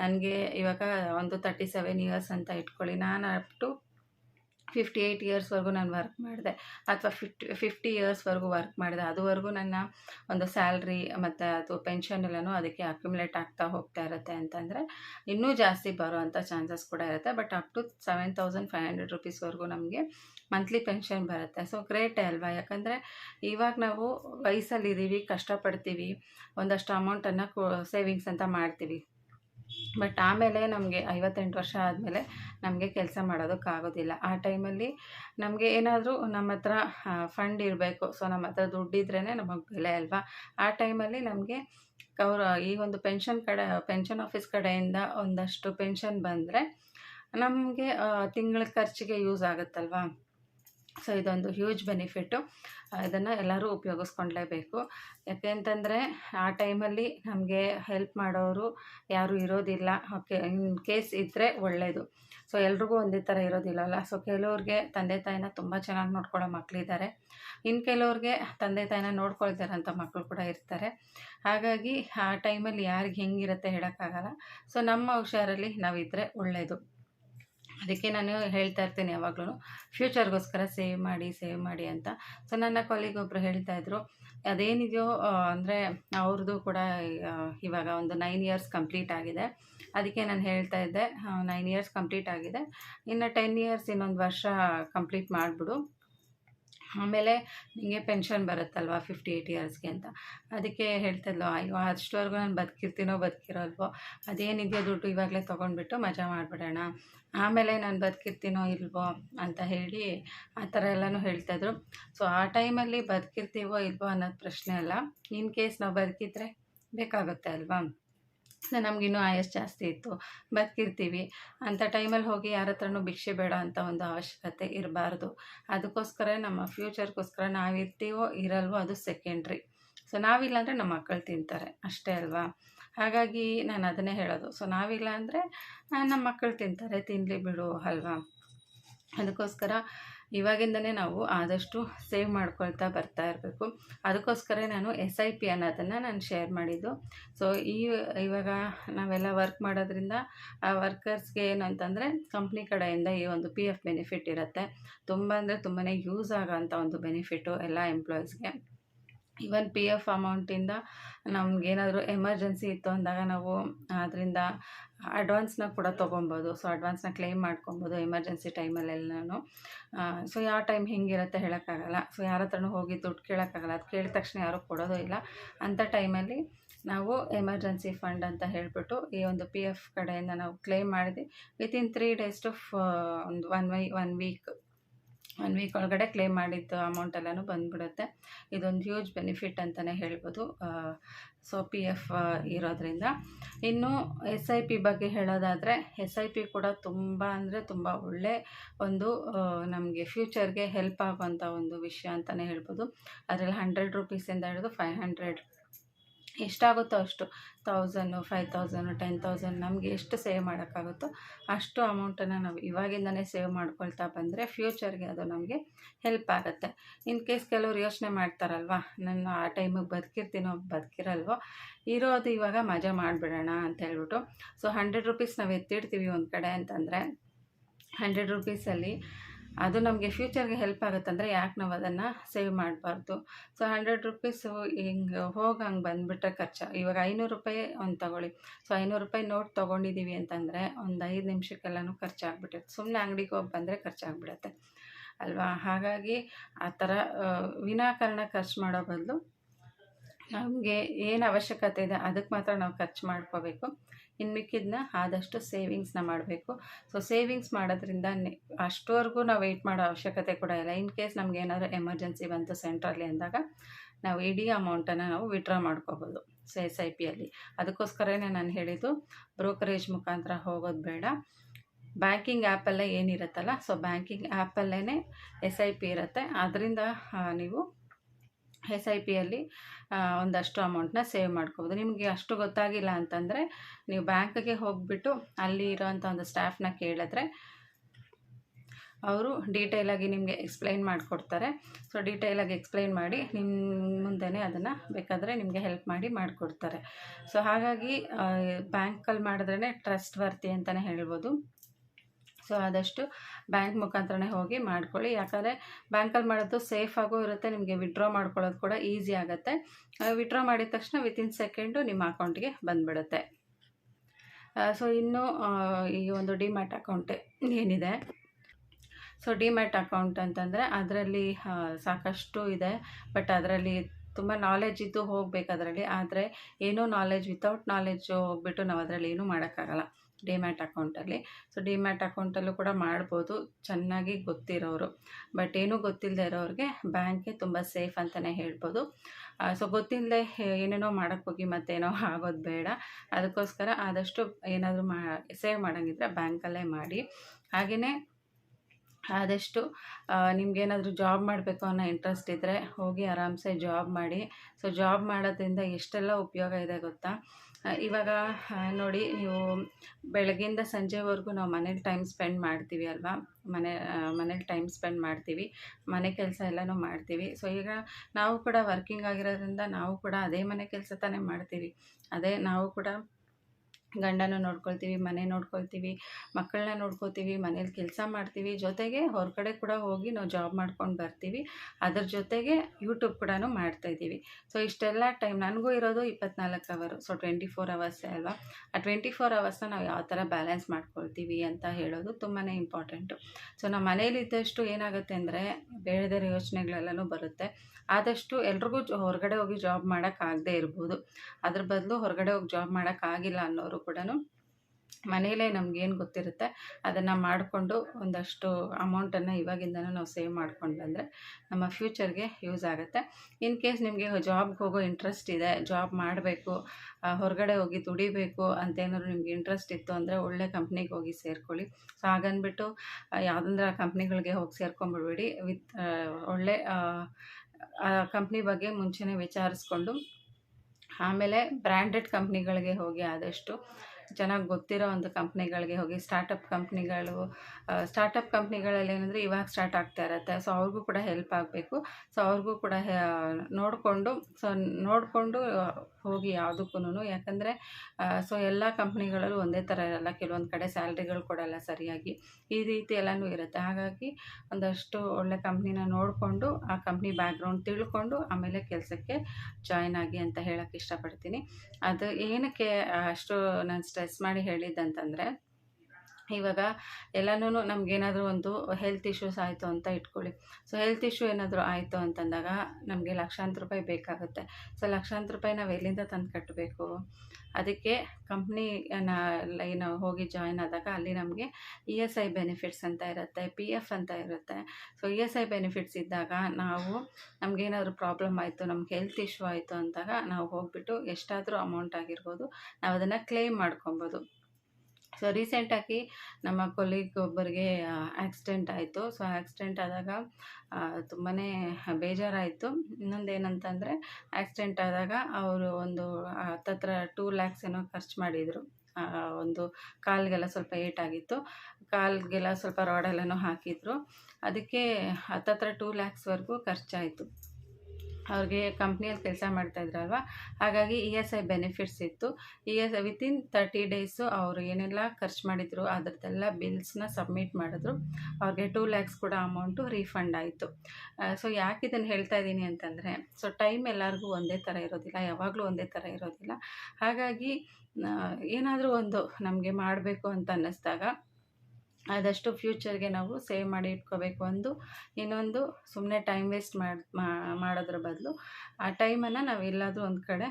ನನಗೆ ಇವಾಗ ಒಂದು ತರ್ಟಿ ಸೆವೆನ್ ಇಯರ್ಸ್ ಅಂತ ಇಟ್ಕೊಳ್ಳಿ. ನಾನು ಅಪ್ ಟು ಫಿಫ್ಟಿ ಏಯ್ಟ್ ಇಯರ್ಸ್ವರೆಗೂ ನಾನು ವರ್ಕ್ ಮಾಡಿದೆ. ಅಥವಾ ಫಿಫ್ಟಿ ಫಿಫ್ಟಿ ಇಯರ್ಸ್ವರೆಗೂ ವರ್ಕ್ ಮಾಡಿದೆ. ಅದುವರೆಗೂ ನನ್ನ ಒಂದು ಸ್ಯಾಲ್ರಿ ಮತ್ತು ಅದು ಪೆನ್ಷನ್ ಎಲ್ಲನೂ ಅದಕ್ಕೆ ಅಕ್ಯುಮುಲೇಟ್ ಆಗ್ತಾ ಹೋಗ್ತಾ ಇರುತ್ತೆ ಅಂತಂದರೆ ಇನ್ನೂ ಜಾಸ್ತಿ ಬರೋವಂಥ ಚಾನ್ಸಸ್ ಕೂಡ ಇರುತ್ತೆ. But up to seven thousand five hundred ರುಪೀಸ್ವರೆಗೂ ನಮಗೆ ಮಂತ್ಲಿ ಪೆನ್ಷನ್ ಬರುತ್ತೆ. ಸೊ ಗ್ರೇಟೇ ಅಲ್ವಾ? ಯಾಕಂದರೆ ಇವಾಗ ನಾವು ವಯಸ್ಸಲ್ಲಿದ್ದೀವಿ ಕಷ್ಟಪಡ್ತೀವಿ, ಒಂದಷ್ಟು ಅಮೌಂಟನ್ನು ಸೇವಿಂಗ್ಸ್ ಅಂತ ಮಾಡ್ತೀವಿ. ಬಟ್ ಆಮೇಲೆ ನಮಗೆ ಐವತ್ತೆಂಟು ವರ್ಷ ಆದಮೇಲೆ ನಮಗೆ ಕೆಲಸ ಮಾಡೋದಕ್ಕಾಗೋದಿಲ್ಲ. ಆ ಟೈಮಲ್ಲಿ ನಮಗೆ ಏನಾದರೂ ನಮ್ಮ ಹತ್ರ ಫಂಡ್ ಇರಬೇಕು. ಸೊ ನಮ್ಮ ಹತ್ರ ದುಡ್ಡಿದ್ರೇ ನಮಗೆ ಬೆಲೆ ಅಲ್ವಾ? ಆ ಟೈಮಲ್ಲಿ ನಮಗೆ ಅವ್ರ, ಈ ಒಂದು ಪೆನ್ಷನ್ ಕಡೆ ಪೆನ್ಷನ್ ಆಫೀಸ್ ಕಡೆಯಿಂದ ಒಂದಷ್ಟು ಪೆನ್ಷನ್ ಬಂದರೆ ನಮಗೆ ತಿಂಗಳ ಖರ್ಚಿಗೆ ಯೂಸ್ ಆಗುತ್ತಲ್ವಾ? ಸೊ ಇದೊಂದು ಹ್ಯೂಜ್ ಬೆನಿಫಿಟ್ಟು ಇದನ್ನು ಎಲ್ಲರೂ ಉಪಯೋಗಿಸ್ಕೊಳ್ಲೇಬೇಕು ಯಾಕೆ ಅಂತಂದರೆ, ಆ ಟೈಮಲ್ಲಿ ನಮಗೆ ಹೆಲ್ಪ್ ಮಾಡೋರು ಯಾರು ಇರೋದಿಲ್ಲ. ಓಕೆ ಇನ್ ಕೇಸ್ ಇದ್ದರೆ ಒಳ್ಳೆಯದು ಸೊ ಎಲ್ರಿಗೂ ಒಂದೇ ಥರ ಇರೋದಿಲ್ಲಲ್ಲ? ಸೊ ಕೆಲವ್ರಿಗೆ ತಂದೆ ತಾಯಿನ ತುಂಬ ಚೆನ್ನಾಗಿ ನೋಡ್ಕೊಳ್ಳೋ ಮಕ್ಕಳಿದ್ದಾರೆ ಇನ್ನು ಕೆಲವ್ರಿಗೆ ತಂದೆ ತಾಯಿನ ನೋಡ್ಕೊಳ್ತಾರಂಥ ಮಕ್ಕಳು ಕೂಡ ಇರ್ತಾರೆ. ಹಾಗಾಗಿ ಆ ಟೈಮಲ್ಲಿ ಯಾರಿಗೆ ಹೆಂಗಿರುತ್ತೆ ಹೇಳೋಕ್ಕಾಗಲ್ಲ. ಸೊ ನಮ್ಮ ಹುಷಾರಲ್ಲಿ ನಾವಿದ್ದರೆ ಒಳ್ಳೆಯದು ಅದಕ್ಕೆ ನಾನು ಹೇಳ್ತಾ ಇರ್ತೇನೆ ಯಾವಾಗಲೂ ಫ್ಯೂಚರ್ಗೋಸ್ಕರ ಸೇವ್ ಮಾಡಿ ಸೇವ್ ಮಾಡಿ ಅಂತ. ಸೊ ನನ್ನ ಕೊಲಿಗ್ ಒಬ್ಬರು ಹೇಳ್ತಾಯಿದ್ರು ಅದೇನಿದೆಯೋ ಅಂದರೆ ಅವ್ರದ್ದು ಕೂಡ ಇವಾಗ ಒಂದು ನೈನ್ ಇಯರ್ಸ್ ಕಂಪ್ಲೀಟ್ ಆಗಿದೆ. ಅದಕ್ಕೆ ನಾನು ಹೇಳ್ತಾ ಇದ್ದೆ ನೈನ್ ಇಯರ್ಸ್ ಕಂಪ್ಲೀಟ್ ಆಗಿದೆ. ಇನ್ನು ಟೆನ್ ಇಯರ್ಸ್ ಇನ್ನೊಂದು ವರ್ಷ ಕಂಪ್ಲೀಟ್ ಮಾಡಿಬಿಡು. ಆಮೇಲೆ ನಿಮಗೆ ಪೆನ್ಷನ್ ಬರುತ್ತಲ್ವ ಫಿಫ್ಟಿ ಏಯ್ಟ್ ಇಯರ್ಸ್ಗೆ ಅಂತ. ಅದಕ್ಕೆ ಹೇಳ್ತಿದ್ಲು, ಅಯ್ಯೋ ಅಷ್ಟವರೆಗೂ ನಾನು ಬದುಕಿರ್ತೀನೋ ಬದುಕಿರೋಲ್ವೋ, ಅದೇನಿದೆಯೋ ದುಡ್ಡು ಇವಾಗಲೇ ತೊಗೊಂಡ್ಬಿಟ್ಟು ಮಜಾ ಮಾಡಿಬಿಡೋಣ. ಆಮೇಲೆ ನಾನು ಬದುಕಿರ್ತೀನೋ ಇಲ್ವೋ ಅಂತ ಹೇಳಿ ಆ ಥರ ಎಲ್ಲನೂ ಹೇಳ್ತಾಯಿದ್ರು ಸೊ ಆ ಟೈಮಲ್ಲಿ ಬದುಕಿರ್ತೀವೋ ಇಲ್ವೋ ಅನ್ನೋದು ಪ್ರಶ್ನೆ ಅಲ್ಲ. ಇನ್ ಕೇಸ್ ನಾವು ಬದುಕಿದ್ರೆ ಬೇಕಾಗುತ್ತೆ ಅಲ್ವಾ? ನಮಗಿನ್ನೂ ಆಯಾಸ್ ಜಾಸ್ತಿ ಇತ್ತು. ಬದುಕಿರ್ತೀವಿ. ಅಂಥ ಟೈಮಲ್ಲಿ ಹೋಗಿ ಯಾರ ಹತ್ರನೂ ಭಿಕ್ಷೆ ಬೇಡ ಅಂತ ಒಂದು ಅವಶ್ಯಕತೆ ಇರಬಾರ್ದು. ಅದಕ್ಕೋಸ್ಕರ ನಮ್ಮ ಫ್ಯೂಚರ್ಗೋಸ್ಕರ ನಾವಿರ್ತೀವೋ ಇರಲ್ವೋ ಅದು ಸೆಕೆಂಡ್ರಿ. ಸೊ, ನಾವಿಲ್ಲ ಅಂದರೆ ನಮ್ಮ ಮಕ್ಕಳು ತಿಂತಾರೆ. ಅಷ್ಟೇ ಅಲ್ವಾ? ಹಾಗಾಗಿ ನಾನು ಅದನ್ನೇ ಹೇಳೋದು. ಸೊ, ನಾವಿಲ್ಲ ಅಂದರೆ ನಮ್ಮ ಮಕ್ಕಳು ತಿಂತಾರೆ. ತಿನ್ನಲಿ ಬಿಡು, ಅಲ್ವಾ? ಅದಕ್ಕೋಸ್ಕರ ಇವಾಗಿಂದನೇ ನಾವು ಆದಷ್ಟು ಸೇವ್ ಮಾಡ್ಕೊಳ್ತಾ ಬರ್ತಾ ಇರಬೇಕು. ಅದಕ್ಕೋಸ್ಕರ ನಾನು ಎಸ್ ಐ ಪಿ ಅನ್ನೋದನ್ನು ನಾನು ಶೇರ್ ಮಾಡಿದ್ದು. ಸೊ ಈ ಇವಾಗ ನಾವೆಲ್ಲ ವರ್ಕ್ ಮಾಡೋದ್ರಿಂದ ಆ ವರ್ಕರ್ಸ್ಗೆ ಏನು ಅಂತಂದರೆ ಕಂಪ್ನಿ ಕಡೆಯಿಂದ ಈ ಒಂದು ಪಿ ಎಫ್ ಬೆನಿಫಿಟ್ ಇರುತ್ತೆ. ತುಂಬ ಅಂದರೆ ತುಂಬಾ ಯೂಸ್ ಆಗೋಂಥ ಒಂದು ಬೆನಿಫಿಟ್ಟು ಎಲ್ಲ ಎಂಪ್ಲಾಯೀಸ್ಗೆ ಇವನ್ ಪಿ ಎಫ್ ಅಮೌಂಟಿಂದ ನಮಗೇನಾದರೂ ಎಮರ್ಜೆನ್ಸಿ ಇತ್ತು ಅಂದಾಗ ನಾವು ಅದರಿಂದ ಅಡ್ವಾನ್ಸ್ನ ಕೂಡ ತೊಗೊಬೋದು. ಸೊ ಅಡ್ವಾನ್ಸ್ನ ಕ್ಲೇಮ್ ಮಾಡ್ಕೊಬೋದು ಎಮರ್ಜೆನ್ಸಿ ಟೈಮಲ್ಲೆಲ್ಲನೂ ಸೊ ಯಾವ ಟೈಮ್ ಹೆಂಗಿರುತ್ತೆ ಹೇಳೋಕ್ಕಾಗಲ್ಲ. ಸೊ ಯಾರ ಹತ್ರನೂ ಹೋಗಿ ದುಡ್ಡು ಕೇಳೋಕ್ಕಾಗಲ್ಲ. ಅದು ಕೇಳಿದ ತಕ್ಷಣ ಯಾರೂ ಕೊಡೋದು ಇಲ್ಲ. ಅಂಥ ಟೈಮಲ್ಲಿ ನಾವು ಎಮರ್ಜೆನ್ಸಿ ಫಂಡ್ ಅಂತ ಹೇಳಿಬಿಟ್ಟು ಈ ಒಂದು ಪಿ ಎಫ್ ಕಡೆಯಿಂದ ನಾವು ಕ್ಲೇಮ್ ಮಾಡಿದ್ವಿ. ವಿತಿನ್ ತ್ರೀ ಡೇಸ್ ಟು ಒಂದು ಒನ್ ವೈ ಒನ್ ವೀಕ್ ಒನ್ ವೀಕ್ ಒಳಗಡೆ ಕ್ಲೇಮ್ ಮಾಡಿದ್ದು ಅಮೌಂಟ್ ಎಲ್ಲನೂ ಬಂದ್ಬಿಡುತ್ತೆ. ಇದೊಂದು ಹ್ಯೂಜ್ ಬೆನಿಫಿಟ್ ಅಂತಲೇ ಹೇಳ್ಬೋದು. ಸೊ ಪಿ ಎಫ್ ಇರೋದ್ರಿಂದ. ಇನ್ನು ಎಸ್ ಐ ಪಿ ಬಗ್ಗೆ ಹೇಳೋದಾದರೆ ಎಸ್ ಐ ಪಿ ಕೂಡ ತುಂಬ ಅಂದರೆ ತುಂಬ ಒಳ್ಳೆ ಒಂದು ನಮಗೆ ಫ್ಯೂಚರ್ಗೆ ಹೆಲ್ಪ್ ಆಗುವಂಥ ಒಂದು ವಿಷಯ ಅಂತಲೇ ಹೇಳ್ಬೋದು. ಅದರಲ್ಲಿ ಹಂಡ್ರೆಡ್ ರುಪೀಸಿಂದ ಹಿಡಿದು ಫೈವ್ ಹಂಡ್ರೆಡ್ ಎಷ್ಟಾಗುತ್ತೋ ಅಷ್ಟು thousand five thousand ten thousand ನಮಗೆ ಎಷ್ಟು ಸೇವ್ ಮಾಡೋಕ್ಕಾಗುತ್ತೋ ಅಷ್ಟು ಅಮೌಂಟನ್ನು ನಾವು ಇವಾಗಿಂದನೇ ಸೇವ್ ಮಾಡ್ಕೊಳ್ತಾ ಬಂದರೆ ಫ್ಯೂಚರ್ಗೆ ಅದು ನಮಗೆ ಹೆಲ್ಪ್ ಆಗುತ್ತೆ. ಇನ್ ಕೇಸ್ ಕೆಲವ್ರು ಯೋಚನೆ ಮಾಡ್ತಾರಲ್ವ ನಾನು ಆ ಟೈಮಿಗೆ ಬದುಕಿರ್ತೀನೋ ಬದುಕಿರಲ್ವೋ, ಇರೋದು ಇವಾಗ ಮಜಾ ಮಾಡಿಬಿಡೋಣ ಅಂತ ಹೇಳ್ಬಿಟ್ಟು. ಸೊ ಹಂಡ್ರೆಡ್ ರುಪೀಸ್ ನಾವು ಎತ್ತಿಡ್ತೀವಿ ಒಂದು ಕಡೆ ಅಂತಂದರೆ ಹಂಡ್ರೆಡ್ ರುಪೀಸಲ್ಲಿ ಅದು ನಮಗೆ ಫ್ಯೂಚರ್ಗೆ ಹೆಲ್ಪ್ ಆಗುತ್ತಂದರೆ ಯಾಕೆ ನಾವು ಅದನ್ನು ಸೇವ್ ಮಾಡಬಾರ್ದು. ಸೊ ಹಂಡ್ರೆಡ್ ರುಪೀಸು ಹಿಂಗೆ ಹೋಗಂಗೆ ಹಂಗೆ ಬಂದುಬಿಟ್ರೆ ಖರ್ಚು. ಇವಾಗ ಐನೂರು ರೂಪಾಯಿ ಒಂದು ತೊಗೊಳ್ಳಿ. ಸೊ ಐನೂರು ರೂಪಾಯಿ ನೋಟ್ ತೊಗೊಂಡಿದ್ದೀವಿ ಅಂತಂದರೆ ಒಂದು ಐದು ನಿಮಿಷಕ್ಕೆಲ್ಲನೂ ಖರ್ಚಾಗ್ಬಿಟ್ಟಿರುತ್ತೆ ಸುಮ್ಮನೆ ಅಂಗಡಿಗೆ ಹೋಗಿ ಬಂದರೆ ಖರ್ಚಾಗ್ಬಿಡುತ್ತೆ ಅಲ್ವಾ? ಹಾಗಾಗಿ ಆ ಥರ ವಿನಾಕಾರಣ ಖರ್ಚು ಮಾಡೋ ಬದಲು ನಮಗೆ ಏನು ಅವಶ್ಯಕತೆ ಇದೆ ಅದಕ್ಕೆ ಮಾತ್ರ ನಾವು ಖರ್ಚು ಮಾಡ್ಕೋಬೇಕು. ಇನ್ನು ಮಿಕ್ಕಿದ್ನ ಆದಷ್ಟು ಸೇವಿಂಗ್ಸ್ನ ಮಾಡಬೇಕು. ಸೊ ಸೇವಿಂಗ್ಸ್ ಮಾಡೋದ್ರಿಂದ ಅಷ್ಟವರೆಗೂ ನಾವು ವೆಯ್ಟ್ ಮಾಡೋ ಅವಶ್ಯಕತೆ ಕೂಡ ಇಲ್ಲ. ಇನ್ ಕೇಸ್ ನಮ್ಗೆ ಏನಾದರೂ ಎಮರ್ಜೆನ್ಸಿ ಬಂತು ಸೆಂಟ್ರಲ್ಲಿ ಅಂದಾಗ, ನಾವು ಇಡೀ ಅಮೌಂಟನ್ನು ನಾವು ವಿಡ್ರಾ ಮಾಡ್ಕೋಬೋದು ಸೊ ಎಸ್ ಐ ಪಿಯಲ್ಲಿ ಅದಕ್ಕೋಸ್ಕರನೇ ನಾನು ಹೇಳಿದ್ದು ಬ್ರೋಕರೇಜ್ ಮುಖಾಂತರ ಹೋಗೋದು ಬೇಡ. ಬ್ಯಾಂಕಿಂಗ್ ಆ್ಯಪಲ್ಲೇ ಏನಿರುತ್ತಲ್ಲ ಸೊ ಬ್ಯಾಂಕಿಂಗ್ ಆ್ಯಪಲ್ಲೇ ಎಸ್ ಐ ಪಿ ಇರುತ್ತೆ. ಅದರಿಂದ ನೀವು ಎಸ್ ಐ ಪಿಯಲ್ಲಿ ಒಂದಷ್ಟು ಅಮೌಂಟನ್ನ ಸೇವ್ ಮಾಡ್ಕೋಬೋದು. ನಿಮಗೆ ಅಷ್ಟು ಗೊತ್ತಾಗಿಲ್ಲ ಅಂತಂದರೆ ನೀವು ಬ್ಯಾಂಕ್ಗೆ ಹೋಗಿಬಿಟ್ಟು ಅಲ್ಲಿ ಇರೋವಂಥ ಒಂದು ಸ್ಟಾಫ್ನ ಕೇಳಿದ್ರೆ ಅವರು ಡೀಟೇಲಾಗಿ ನಿಮಗೆ ಎಕ್ಸ್ಪ್ಲೈನ್ ಮಾಡಿಕೊಡ್ತಾರೆ. ಸೊ ಡೀಟೇಲಾಗಿ ಎಕ್ಸ್ಪ್ಲೈನ್ ಮಾಡಿ ನಿಮ್ಮ ಮುಂದೆನೇ ಅದನ್ನು ಬೇಕಾದರೆ ನಿಮಗೆ ಹೆಲ್ಪ್ ಮಾಡಿ ಮಾಡಿಕೊಡ್ತಾರೆ. ಸೊ, ಹಾಗಾಗಿ ಬ್ಯಾಂಕಲ್ಲಿ ಮಾಡಿದ್ರೇ ಟ್ರಸ್ಟ್ ವರ್ತಿ ಅಂತಲೇ ಹೇಳ್ಬೋದು. ಸೊ ಆದಷ್ಟು ಬ್ಯಾಂಕ್ ಮುಖಾಂತರನೇ ಹೋಗಿ ಮಾಡ್ಕೊಳ್ಳಿ. ಯಾಕಂದರೆ ಬ್ಯಾಂಕಲ್ಲಿ ಮಾಡೋದು ಸೇಫಾಗೂ ಇರುತ್ತೆ, ನಿಮಗೆ ವಿಡ್ರಾ ಮಾಡ್ಕೊಳ್ಳೋದು ಕೂಡ ಈಸಿ ಆಗುತ್ತೆ. ವಿಡ್ರಾ ಮಾಡಿದ ತಕ್ಷಣ ವಿತಿನ್ ಸೆಕೆಂಡು ನಿಮ್ಮ ಅಕೌಂಟ್ಗೆ ಬಂದುಬಿಡುತ್ತೆ. ಸೊ ಇನ್ನು ಈ ಒಂದು ಡಿಮ್ಯಾಟ್ ಅಕೌಂಟ್ ಏನಿದೆ? ಸೊ ಡಿಮ್ಯಾಟ್ ಅಕೌಂಟ್ ಅಂತಂದರೆ ಅದರಲ್ಲಿ ಸಾಕಷ್ಟು ಇದೆ. ಬಟ್ ಅದರಲ್ಲಿ ತುಂಬ ನಾಲೆಜ್ ಇದ್ದು ಹೋಗಬೇಕು ಅದರಲ್ಲಿ. ಆದರೆ ಏನೋ ನಾಲೆಜ್ ವಿತೌಟ್ ನಾಲೆಜ್ ಹೋಗ್ಬಿಟ್ಟು ನಾವು ಅದರಲ್ಲಿ ಏನೂ ಮಾಡೋಕ್ಕಾಗಲ್ಲ. ಡಿಮ್ಯಾಟ್ ಅಕೌಂಟಲ್ಲಿ. ಸೊ, ಡಿಮ್ಯಾಟ್ ಅಕೌಂಟಲ್ಲೂ ಕೂಡ ಮಾಡ್ಬೋದು. ಚೆನ್ನಾಗಿ ಗೊತ್ತಿರೋರು. ಬಟ್ ಏನೂ ಗೊತ್ತಿಲ್ಲದೆ ಇರೋರಿಗೆ ಬ್ಯಾಂಕೇ ತುಂಬ ಸೇಫ್ ಅಂತಲೇ ಹೇಳ್ಬೋದು. ಸೊ ಗೊತ್ತಿಲ್ಲದೆ ಏನೇನೋ ಮಾಡೋಕ್ಕೆ ಹೋಗಿ ಮತ್ತೇನೋ ಆಗೋದು ಬೇಡ. ಅದಕ್ಕೋಸ್ಕರ ಆದಷ್ಟು ಏನಾದರೂ ಮಾ, ಸೇವ್ ಮಾಡೋಂಗಿದ್ರೆ ಬ್ಯಾಂಕಲ್ಲೇ ಮಾಡಿ. ಹಾಗೆಯೇ ಆದಷ್ಟು ನಿಮ್ಗೇನಾದರೂ ಜಾಬ್ ಮಾಡಬೇಕು ಅನ್ನೋ ಇಂಟ್ರೆಸ್ಟ್ ಇದ್ದರೆ ಹೋಗಿ ಆರಾಮ್ಸೆ ಜಾಬ್ ಮಾಡಿ. ಸೊ ಜಾಬ್ ಮಾಡೋದ್ರಿಂದ ಎಷ್ಟೆಲ್ಲ ಉಪಯೋಗ ಇದೆ ಗೊತ್ತಾ? ಇವಾಗ ನೋಡಿ ನೀವು ಬೆಳಗ್ಗಿಂದ ಸಂಜೆವರೆಗೂ ನಾವು ಮನೇಲಿ ಟೈಮ್ ಸ್ಪೆಂಡ್ ಮಾಡ್ತೀವಿ ಅಲ್ವಾ? ಮನೆ ಮನೇಲಿ ಟೈಮ್ ಸ್ಪೆಂಡ್ ಮಾಡ್ತೀವಿ. ಮನೆ ಕೆಲಸ ಎಲ್ಲನೂ ಮಾಡ್ತೀವಿ. ಸೊ ಈಗ ನಾವು ಕೂಡ ವರ್ಕಿಂಗ್ ಆಗಿರೋದ್ರಿಂದ ನಾವು ಕೂಡ ಅದೇ ಮನೆ ಕೆಲಸ ತಾನೇ ಮಾಡ್ತೀವಿ. ಅದೇ ನಾವು ಕೂಡ ಗಂಡನ ನೋಡ್ಕೊಳ್ತೀವಿ, ಮನೆ ನೋಡ್ಕೊಳ್ತೀವಿ, ಮಕ್ಕಳನ್ನ ನೋಡ್ಕೋತೀವಿ ಮನೇಲಿ ಕೆಲಸ ಮಾಡ್ತೀವಿ, ಜೊತೆಗೆ ಹೊರಗಡೆ ಕೂಡ ಹೋಗಿ ನಾವು ಜಾಬ್ ಮಾಡ್ಕೊಂಡು ಬರ್ತೀವಿ. ಅದ್ರ ಜೊತೆಗೆ ಯೂಟ್ಯೂಬ್ ಕೂಡ ಮಾಡ್ತಾಯಿದ್ದೀವಿ ಸೊ ಇಷ್ಟೆಲ್ಲ ಟೈಮ್ ನನಗೂ ಇರೋದು ಇಪ್ಪತ್ನಾಲ್ಕು ಅವರು ಸೊ ಟ್ವೆಂಟಿ ಫೋರ್ ಅವರ್ಸೇ ಅಲ್ವಾ? ಆ ಟ್ವೆಂಟಿ ಫೋರ್ ಅವರ್ಸ್ನ ನಾವು ಯಾವ ಥರ ಬ್ಯಾಲೆನ್ಸ್ ಮಾಡ್ಕೊಳ್ತೀವಿ ಅಂತ ಹೇಳೋದು ತುಂಬಾ ಇಂಪಾರ್ಟೆಂಟು ಸೊ ನಮ್ಮ ಮನೇಲಿದ್ದಷ್ಟು ಏನಾಗುತ್ತೆ ಅಂದರೆ ಬೇರೆ ಬೇರೆ ಯೋಚನೆಗಳೆಲ್ಲನೂ ಬರುತ್ತೆ. ಆದಷ್ಟು ಎಲ್ರಿಗೂ ಹೊರಗಡೆ ಹೋಗಿ ಜಾಬ್ ಮಾಡೋಕ್ಕಾಗದೇ ಇರ್ಬೋದು. ಅದ್ರ ಬದಲು ಹೊರಗಡೆ ಹೋಗಿ ಜಾಬ್ ಮಾಡೋಕ್ಕಾಗಿಲ್ಲ ಅನ್ನೋರು ಕೂಡ ಮನೆಯಲ್ಲೇ ನಮಗೇನು ಗೊತ್ತಿರುತ್ತೆ, ಅದನ್ನು ಮಾಡಿಕೊಂಡು ಒಂದಷ್ಟು ಅಮೌಂಟನ್ನು ಇವಾಗಿಂದನೂ ನಾವು ಸೇವ್ ಮಾಡ್ಕೊಂಡು ಬಂದರೆ ನಮ್ಮ ಫ್ಯೂಚರ್ಗೆ ಯೂಸ್ ಆಗುತ್ತೆ. ಇನ್ ಕೇಸ್ ನಿಮಗೆ ಜಾಬ್ಗೆ ಹೋಗೋ ಇಂಟ್ರೆಸ್ಟ್ ಇದೆ ಜಾಬ್ ಮಾಡಬೇಕು ಹೊರಗಡೆ ಹೋಗಿ ದುಡಿಬೇಕು ಅಂತೇನಾದ್ರು ನಿಮ್ಗೆ ಇಂಟ್ರೆಸ್ಟ್ ಇತ್ತು ಅಂದರೆ ಒಳ್ಳೆ ಕಂಪ್ನಿಗೆ ಹೋಗಿ ಸೇರ್ಕೊಳ್ಳಿ. ಸೊ ಹಾಗನ್ಬಿಟ್ಟು ಯಾವುದಂದ್ರೆ ಆ ಕಂಪ್ನಿಗಳಿಗೆ ಹೋಗಿ ಸೇರ್ಕೊಂಬಿಡ್ಬೇಡಿ. ವಿತ್ ಒಳ್ಳೆ, ಆ ಕಂಪ್ನಿ ಬಗ್ಗೆ ಮುಂಚೆನೇ ವಿಚಾರಿಸ್ಕೊಂಡು ಆಮೇಲೆ ಬ್ರ್ಯಾಂಡೆಡ್ ಕಂಪ್ನಿಗಳಿಗೆ ಹೋಗಿ ಆದಷ್ಟು ಚೆನ್ನಾಗಿ ಗೊತ್ತಿರೋ ಒಂದು ಕಂಪ್ನಿಗಳಿಗೆ ಹೋಗಿ ಸ್ಟಾರ್ಟಪ್ ಕಂಪ್ನಿಗಳು ಸ್ಟಾರ್ಟಪ್ ಕಂಪ್ನಿಗಳಲ್ಲಿ ಏನಂದರೆ ಇವಾಗ ಸ್ಟಾರ್ಟ್ ಆಗ್ತಾ ಇರುತ್ತೆ. ಸೊ ಅವ್ರಿಗೂ ಕೂಡ ಹೆಲ್ಪ್ ಆಗಬೇಕು. ಸೊ ಅವ್ರಿಗೂ ಕೂಡ ನೋಡಿಕೊಂಡು ಸೊ ನೋಡಿಕೊಂಡು ಹೋಗಿ ಯಾವುದಕ್ಕೂ ಯಾಕಂದರೆ ಸೊ ಎಲ್ಲ ಕಂಪ್ನಿಗಳಲ್ಲೂ ಒಂದೇ ಥರ ಇರಲ್ಲ. ಕೆಲವೊಂದು ಕಡೆ ಸ್ಯಾಲ್ರಿಗಳು ಕೊಡಲ್ಲ ಸರಿಯಾಗಿ ಈ ರೀತಿ ಎಲ್ಲನೂ ಇರುತ್ತೆ. ಹಾಗಾಗಿ ಒಂದಷ್ಟು ಒಳ್ಳೆ ಕಂಪ್ನಿನ ನೋಡಿಕೊಂಡು, ಆ ಕಂಪ್ನಿ ಬ್ಯಾಕ್ಗ್ರೌಂಡ್ ತಿಳ್ಕೊಂಡು, ಆಮೇಲೆ ಕೆಲಸಕ್ಕೆ ಜಾಯ್ನ್ ಆಗಿ ಅಂತ ಹೇಳೋಕ್ಕೆ ಇಷ್ಟಪಡ್ತೀನಿ. ಅದು ಏನಕ್ಕೆ ಅಷ್ಟು ನಾನು ಸ್ಟ್ರೆಸ್ ಮಾಡಿ ಹೇಳಿದ್ದಂತಂದರೆ ಇವಾಗ ಎಲ್ಲನೂ ನಮಗೇನಾದರೂ ಒಂದು ಹೆಲ್ತ್ ಇಶ್ಯೂಸ್ ಆಯಿತು ಅಂತ ಇಟ್ಕೊಳ್ಳಿ. ಸೊ ಹೆಲ್ತ್ ಇಶ್ಯೂ ಏನಾದರೂ ಆಯಿತು ಅಂತಂದಾಗ ನಮಗೆ ಲಕ್ಷಾಂತರ ರೂಪಾಯಿ ಬೇಕಾಗುತ್ತೆ. ಸೊ ಲಕ್ಷಾಂತರ ರೂಪಾಯಿ ನಾವು ಎಲ್ಲಿಂದ ತಂದು ಕಟ್ಟಬೇಕು ಅದಕ್ಕೆ ಕಂಪ್ನಿ ಲೈನ್ ಹೋಗಿ ಜಾಯ್ನ್ ಆದಾಗ ಅಲ್ಲಿ ನಮಗೆ ಇ ಎಸ್ ಐ ಬೆನಿಫಿಟ್ಸ್ ಅಂತ ಇರುತ್ತೆ ಪಿ ಎಫ್ ಅಂತ ಇರುತ್ತೆ. So E S I benefits ಇದ್ದಾಗ ನಾವು ನಮಗೇನಾದರೂ ಪ್ರಾಬ್ಲಮ್ ಆಯಿತು, ನಮ್ಗೆ ಹೆಲ್ತ್ ಇಶ್ಯೂ ಆಯಿತು ಅಂದಾಗ ನಾವು ಹೋಗ್ಬಿಟ್ಟು ಎಷ್ಟಾದರೂ ಅಮೌಂಟ್ ಆಗಿರ್ಬೋದು ನಾವು ಅದನ್ನು ಕ್ಲೇಮ್ ಮಾಡ್ಕೊಬೋದು. ಸೊ ರೀಸೆಂಟಾಗಿ ನಮ್ಮ ಕೊಲೀಗ್ ಒಬ್ಬರಿಗೆ ಆಕ್ಸಿಡೆಂಟ್ ಆಯಿತು. ಸೊ ಆಕ್ಸಿಡೆಂಟ್ ಆದಾಗ ತುಂಬಾ ಬೇಜಾರಾಯಿತು. ಇನ್ನೊಂದು ಏನಂತಂದರೆ ಆಕ್ಸಿಡೆಂಟ್ ಆದಾಗ ಅವರು ಒಂದು ಹತ್ತತ್ರ ಟೂ ಲ್ಯಾಕ್ಸ್ ಏನೋ ಖರ್ಚು ಮಾಡಿದರು. ಒಂದು ಕಾಲಿಗೆಲ್ಲ ಸ್ವಲ್ಪ ಏಟಾಗಿತ್ತು. ಕಾಲಿಗೆಲ್ಲ ಸ್ವಲ್ಪ ರಾಡೆಲ್ಲನೂ ಹಾಕಿದ್ರು. ಅದಕ್ಕೆ ಹತ್ತತ್ರ ಟೂ ಲ್ಯಾಕ್ಸ್ವರೆಗೂ ಖರ್ಚಾಯಿತು. ಅವ್ರಿಗೆ ಕಂಪ್ನಿಯಲ್ಲಿ ಕೆಲಸ ಮಾಡ್ತಾಯಿದ್ರಲ್ವ ಹಾಗಾಗಿ ಇ ಎಸ್ ಐ ಬೆನಿಫಿಟ್ಸ್ ಇತ್ತು. E S I within thirty days ಅವರು ಏನೆಲ್ಲ ಖರ್ಚು ಮಾಡಿದರು, ಅದರದ್ದೆಲ್ಲ ಬಿಲ್ಸ್ನ ಸಬ್ಮಿಟ್ ಮಾಡಿದ್ರು. ಅವ್ರಿಗೆ ಟೂ ಲ್ಯಾಕ್ಸ್ ಕೂಡ ಅಮೌಂಟು ರೀಫಂಡ್ ಆಯಿತು. ಸೊ ಯಾಕೆ ಇದನ್ನು ಹೇಳ್ತಾ ಇದ್ದೀನಿ ಅಂತಂದರೆ ಸೊ ಟೈಮ್ ಎಲ್ಲರಿಗೂ ಒಂದೇ ಥರ ಇರೋದಿಲ್ಲ, ಯಾವಾಗಲೂ ಒಂದೇ ಥರ ಇರೋದಿಲ್ಲ. ಹಾಗಾಗಿ ಏನಾದರೂ ಒಂದು ನಮಗೆ ಮಾಡಬೇಕು ಅಂತ ಅನ್ನಿಸ್ದಾಗ ಆದಷ್ಟು ಫ್ಯೂಚರ್ಗೆ ನಾವು ಸೇವ್ ಮಾಡಿ ಇಟ್ಕೋಬೇಕು ಒಂದು ಇನ್ನೊಂದು ಸುಮ್ಮನೆ ಟೈಮ್ ವೇಸ್ಟ್ ಮಾಡಿ ಮಾಡೋದ್ರ ಬದಲು ಆ ಟೈಮನ್ನು ನಾವು ಎಲ್ಲಾದರೂ ಒಂದು ಕಡೆ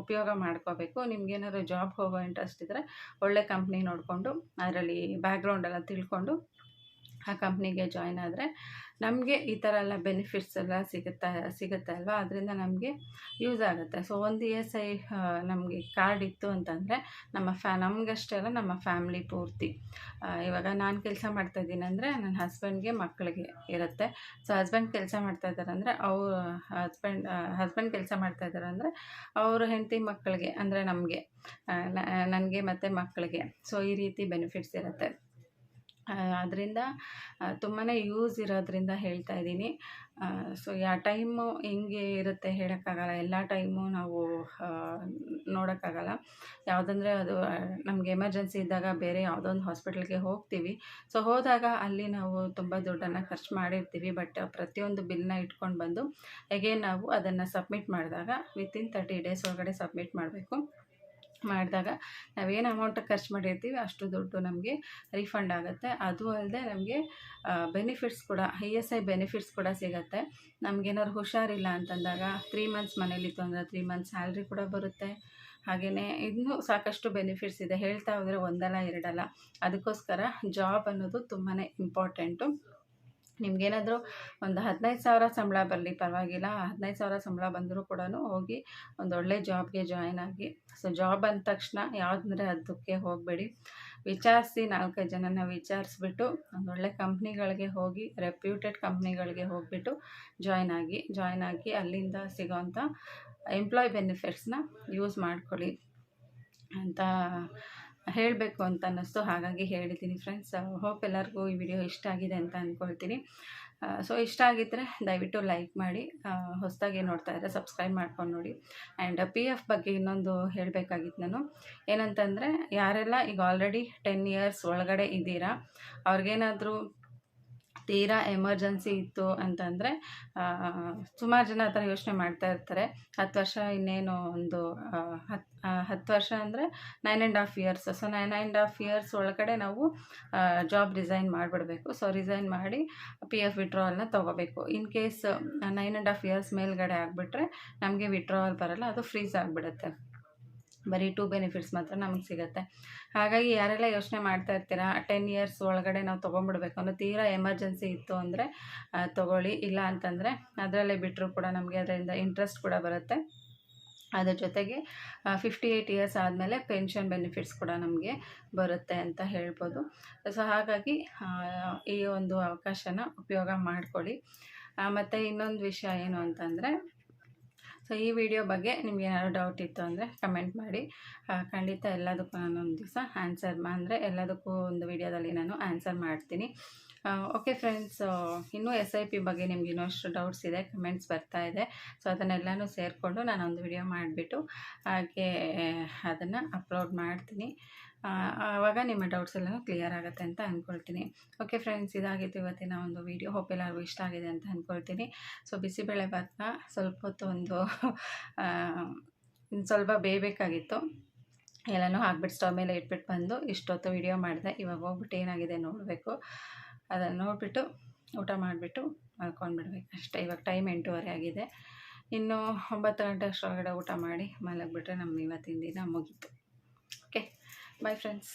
ಉಪಯೋಗ ಮಾಡ್ಕೋಬೇಕು. ನಿಮ್ಗೇನಾದ್ರು ಜಾಬ್ ಹೋಗೋ ಇಂಟ್ರೆಸ್ಟ್ ಇದ್ದರೆ ಒಳ್ಳೆ ಕಂಪ್ನಿ ನೋಡಿಕೊಂಡು, ಅದರಲ್ಲಿ ಬ್ಯಾಕ್ಗ್ರೌಂಡ್ ಎಲ್ಲ ತಿಳ್ಕೊಂಡು ಆ ಕಂಪ್ನಿಗೆ ಜಾಯ್ನ್ ಆದರೆ ನಮಗೆ ಈ ಥರ ಎಲ್ಲ ಬೆನಿಫಿಟ್ಸ್ ಎಲ್ಲ ಸಿಗುತ್ತಾ, ಸಿಗುತ್ತೆ ಅಲ್ವಾ? ಅದರಿಂದ ನಮಗೆ ಯೂಸ್ ಆಗುತ್ತೆ. ಸೊ ಒಂದು ಇ ಎಸ್ ಐ ನಮಗೆ ಕಾರ್ಡ್ ಇತ್ತು ಅಂತಂದರೆ ನಮ್ಮ ಫ್ಯಾ ನಮಗಷ್ಟೇ ಅಲ್ಲ, ನಮ್ಮ ಫ್ಯಾಮ್ಲಿ ಪೂರ್ತಿ. ಇವಾಗ ನಾನು ಕೆಲಸ ಮಾಡ್ತಾ ಇದ್ದೀನಿ ಅಂದರೆ ನನ್ನ ಹಸ್ಬೆಂಡ್ಗೆ ಮಕ್ಕಳಿಗೆ ಇರುತ್ತೆ. ಸೊ ಹಸ್ಬೆಂಡ್ ಕೆಲಸ ಮಾಡ್ತಾ ಇದ್ದಾರೆ ಅಂದರೆ ಅವ್ರ ಹಸ್ಬೆಂಡ್ ಹಸ್ಬೆಂಡ್ ಕೆಲಸ ಮಾಡ್ತಾ ಇದ್ದಾರೆ ಅಂದರೆ ಅವ್ರ ಹೆಂಡತಿ ಮಕ್ಕಳಿಗೆ ಅಂದರೆ ನಮಗೆ ನನಗೆ ಮತ್ತು ಮಕ್ಕಳಿಗೆ ಸೊ ಈ ರೀತಿ ಬೆನಿಫಿಟ್ಸ್ ಇರುತ್ತೆ. ಅದರಿಂದ ತುಂಬಾ ಯೂಸ್ ಇರೋದ್ರಿಂದ ಹೇಳ್ತಾ ಇದ್ದೀನಿ. ಸೊ ಯಾ ಟೈಮು ಹೆಂಗೆ ಇರುತ್ತೆ ಹೇಳೋಕ್ಕಾಗಲ್ಲ. ಎಲ್ಲ ಟೈಮು ನಾವು ನೋಡೋಕ್ಕಾಗಲ್ಲ. ಯಾವುದಂದ್ರೆ ಅದು ನಮಗೆ ಎಮರ್ಜೆನ್ಸಿ ಇದ್ದಾಗ ಬೇರೆ ಯಾವುದೋ ಒಂದು ಹಾಸ್ಪಿಟಲ್ಗೆ ಹೋಗ್ತೀವಿ. ಸೊ ಹೋದಾಗ ಅಲ್ಲಿ ನಾವು ತುಂಬ ದುಡ್ಡನ್ನು ಖರ್ಚು ಮಾಡಿರ್ತೀವಿ. ಬಟ್ ಪ್ರತಿಯೊಂದು ಬಿಲ್ನ ಇಟ್ಕೊಂಡು ಬಂದು ಅಗೇನ್ ನಾವು ಅದನ್ನು ಸಬ್ಮಿಟ್ ಮಾಡಿದಾಗ ವಿತಿನ್ ತರ್ಟಿ ಡೇಸ್ ಒಳಗಡೆ ಸಬ್ಮಿಟ್ ಮಾಡಬೇಕು. ಮಾಡಿದಾಗ ನಾವೇನು ಅಮೌಂಟ್ ಖರ್ಚು ಮಾಡಿರ್ತೀವಿ ಅಷ್ಟು ದುಡ್ಡು ನಮಗೆ ರೀಫಂಡ್ ಆಗುತ್ತೆ. ಅದು ಅಲ್ಲದೆ ನಮಗೆ ಬೆನಿಫಿಟ್ಸ್ ಕೂಡ ಐ ಎಸ್ ಐ ಬೆನಿಫಿಟ್ಸ್ ಕೂಡ ಸಿಗುತ್ತೆ. ನಮಗೇನಾದ್ರು ಹುಷಾರಿಲ್ಲ ಅಂತಂದಾಗ ತ್ರೀ ಮಂತ್ಸ್ ಮನೇಲಿತ್ತು ಅಂದರೆ ತ್ರೀ ಮಂತ್ಸ್ ಸ್ಯಾಲ್ರಿ ಕೂಡ ಬರುತ್ತೆ. ಹಾಗೆಯೇ ಇನ್ನೂ ಸಾಕಷ್ಟು ಬೆನಿಫಿಟ್ಸ್ ಇದೆ. ಹೇಳ್ತಾ ಹೋದರೆ ಒಂದಲ್ಲ, ಎರಡಲ್ಲ. ಅದಕ್ಕೋಸ್ಕರ ಜಾಬ್ ಅನ್ನೋದು ತುಂಬಾ ಇಂಪಾರ್ಟೆಂಟು ನಿಮ್ಗೇನಾದರೂ ಒಂದು ಹದಿನೈದು ಸಾವಿರ ಸಂಬಳ ಬರಲಿ, ಪರವಾಗಿಲ್ಲ. ಹದಿನೈದು ಸಾವಿರ ಸಂಬಳ ಬಂದರೂ ಕೂಡ ಹೋಗಿ ಒಂದು ಒಳ್ಳೆ ಜಾಬ್ಗೆ ಜಾಯ್ನ್ ಆಗಿ. ಸೊ, ಜಾಬ್ ಅಂದ ತಕ್ಷಣ ಯಾವುದಂದ್ರೆ ಅದಕ್ಕೆ ಹೋಗಬೇಡಿ. ವಿಚಾರಿಸಿ ನಾಲ್ಕೈದು ಜನನ ವಿಚಾರಿಸ್ಬಿಟ್ಟು ಒಂದು ಒಳ್ಳೆ ಕಂಪ್ನಿಗಳಿಗೆ ಹೋಗಿ, ರೆಪ್ಯೂಟೆಡ್ ಕಂಪ್ನಿಗಳಿಗೆ ಹೋಗಿಬಿಟ್ಟು ಜಾಯ್ನ್ ಆಗಿ ಜಾಯ್ನ್ ಆಗಿ ಅಲ್ಲಿಂದ ಸಿಗೋವಂಥ ಎಂಪ್ಲಾಯ್ ಬೆನಿಫಿಟ್ಸ್ನ ಯೂಸ್ ಮಾಡ್ಕೊಳ್ಳಿ. ಅಂತ ಹೇಳಬೇಕು ಅಂತ ಅನ್ನಿಸ್ತು. ಹಾಗಾಗಿ ಹೇಳಿದ್ದೀನಿ ಫ್ರೆಂಡ್ಸ್ ಹೋಪ್ ಎಲ್ಲರಿಗೂ ಈ ವಿಡಿಯೋ ಇಷ್ಟ ಆಗಿದೆ ಅಂತ ಅಂದ್ಕೊಳ್ತೀನಿ ಸೊ ಇಷ್ಟ ಆಗಿದ್ದರೆ ದಯವಿಟ್ಟು ಲೈಕ್ ಮಾಡಿ. ಹೊಸದಾಗಿ ನೋಡ್ತಾ ಇದ್ದರೆ ಸಬ್ಸ್ಕ್ರೈಬ್ ಮಾಡ್ಕೊಂಡು ನೋಡಿ. ಆ್ಯಂಡ್ ಪಿ ಎಫ್ ಬಗ್ಗೆ ಇನ್ನೊಂದು ಹೇಳಬೇಕಾಗಿತ್ತು ನಾನು. ಏನಂತಂದರೆ, ಯಾರೆಲ್ಲ ಈಗ ಆಲ್ರೆಡಿ ಟೆನ್ ಇಯರ್ಸ್ ಒಳಗಡೆ ಇದ್ದೀರಾ, ಅವ್ರಿಗೇನಾದರೂ ತೀರಾ ಎಮರ್ಜೆನ್ಸಿ ಇತ್ತು ಅಂತಂದರೆ ಸುಮಾರು ಜನ ಆ ಥರ ಯೋಚನೆ ಮಾಡ್ತಾ ಇರ್ತಾರೆ. ಹತ್ತು ವರ್ಷ ಇನ್ನೇನು ಒಂದು ಹತ್ತು ಹತ್ತು ವರ್ಷ ಅಂದರೆ nine and half years so nine and half years ಒಳಗಡೆ ನಾವು ಜಾಬ್ ರಿಸೈನ್ ಮಾಡಿಬಿಡಬೇಕು. ಸೊ ರಿಸೈನ್ ಮಾಡಿ ಪಿ ಎಫ್ ವಿಡ್ರಾವಲ್ನ ತೊಗೋಬೇಕು. In case nine and half years ಮೇಲ್ಗಡೆ ಆಗಿಬಿಟ್ರೆ ನಮಗೆ ವಿಡ್ರಾವಲ್ ಬರೋಲ್ಲ, ಅದು ಫ್ರೀಸ್ ಆಗಿಬಿಡುತ್ತೆ. ಬರೀ ಟೂ ಬೆನಿಫಿಟ್ಸ್ ಮಾತ್ರ ನಮಗೆ ಸಿಗುತ್ತೆ. ಹಾಗಾಗಿ ಯಾರೆಲ್ಲ ಯೋಚನೆ ಮಾಡ್ತಾ ಇರ್ತೀರಾ ಟೆನ್ ಇಯರ್ಸ್ ಒಳಗಡೆ ನಾವು ತೊಗೊಂಡ್ಬಿಡ್ಬೇಕು ಅನ್ನೋ ತೀರಾ ಎಮರ್ಜೆನ್ಸಿ ಇತ್ತು ಅಂದರೆ ತೊಗೊಳ್ಳಿ. ಇಲ್ಲ ಅಂತಂದರೆ ಅದರಲ್ಲೇ ಬಿಟ್ಟರು ಕೂಡ ನಮಗೆ ಅದರಿಂದ ಇಂಟ್ರೆಸ್ಟ್ ಕೂಡ ಬರುತ್ತೆ. ಅದ್ರ ಜೊತೆಗೆ ಫಿಫ್ಟಿ ಏಯ್ಟ್ ಇಯರ್ಸ್ ಆದಮೇಲೆ ಪೆನ್ಷನ್ ಬೆನಿಫಿಟ್ಸ್ ಕೂಡ ನಮಗೆ ಬರುತ್ತೆ ಅಂತ ಹೇಳ್ಬೋದು. ಸೊ ಹಾಗಾಗಿ ಈ ಒಂದು ಅವಕಾಶನ ಉಪಯೋಗ ಮಾಡಿಕೊಳ್ಳಿ. ಮತ್ತು ಇನ್ನೊಂದು ವಿಷಯ ಏನು ಅಂತಂದರೆ ಸೊ, ಈ ವಿಡಿಯೋ ಬಗ್ಗೆ ನಿಮ್ಗೆ ಏನಾದ್ರು ಡೌಟ್ ಇತ್ತು ಅಂದರೆ ಕಮೆಂಟ್ ಮಾಡಿ. ಖಂಡಿತ ಎಲ್ಲದಕ್ಕೂ ನಾನು ಒಂದು ದಿವಸ ಆನ್ಸರ್ ಅಂದರೆ ಎಲ್ಲದಕ್ಕೂ ಒಂದು ವಿಡಿಯೋದಲ್ಲಿ ನಾನು ಆನ್ಸರ್ ಮಾಡ್ತೀನಿ. ಓಕೆ ಫ್ರೆಂಡ್ಸ್ ಇನ್ನೂ ಎಸ್ ಐ ಪಿ ಬಗ್ಗೆ ನಿಮ್ಗೆ ಇನ್ನಷ್ಟು ಡೌಟ್ಸ್ ಇದೆ ಕಮೆಂಟ್ಸ್ ಬರ್ತಾ ಇದೆ. ಸೊ ಅದನ್ನೆಲ್ಲನೂ ಸೇರಿಕೊಂಡು ನಾನು ಒಂದು ವಿಡಿಯೋ ಮಾಡಿಬಿಟ್ಟು ಹಾಗೆ ಅದನ್ನು ಅಪ್ಲೋಡ್ ಮಾಡ್ತೀನಿ. ಆವಾಗ ನಿಮ್ಮ ಡೌಟ್ಸ್ ಎಲ್ಲನೂ ಕ್ಲಿಯರ್ ಆಗುತ್ತೆ ಅಂತ ಅಂದ್ಕೊಳ್ತೀನಿ ಓಕೆ ಫ್ರೆಂಡ್ಸ್ ಇದಾಗಿತ್ತು ಇವತ್ತಿನ ಒಂದು ವಿಡಿಯೋ ಹೋಪ್ ಎಲ್ಲರಿಗೂ ಇಷ್ಟ ಆಗಿದೆ ಅಂತ ಅಂದ್ಕೊಳ್ತೀನಿ ಸೊ ಬಿಸಿಬೇಳೆ ಭಾತನ ಸ್ವಲ್ಪ ಹೊತ್ತು ಒಂದು ಸ್ವಲ್ಪ ಬೇಯಬೇಕಾಗಿತ್ತು. ಎಲ್ಲನೂ ಹಾಕ್ಬಿಟ್ಟು ಸ್ಟವ್ ಮೇಲೆ ಇಟ್ಬಿಟ್ಟು ಬಂದು ಇಷ್ಟೊತ್ತು ವಿಡಿಯೋ ಮಾಡಿದೆ. ಇವಾಗ ಹೋಗ್ಬಿಟ್ಟು ಏನಾಗಿದೆ ನೋಡಬೇಕು. ಅದನ್ನು ನೋಡಿಬಿಟ್ಟು ಊಟ ಮಾಡಿಬಿಟ್ಟು ಮಲ್ಕೊಂಡ್ಬಿಡ್ಬೇಕು. ಅಷ್ಟೇ, ಇವಾಗ ಟೈಮ್ ಎಂಟೂವರೆ ಆಗಿದೆ. ಇನ್ನು ಒಂಬತ್ತು ಗಂಟೆ ಅಷ್ಟರೊಳಗಡೆ ಊಟ ಮಾಡಿ ಮಲಗಿಬಿಟ್ರೆ ನಮ್ಮ ಇವತ್ತಿನ ದಿನ ಮುಗೀತು. Okay bye friends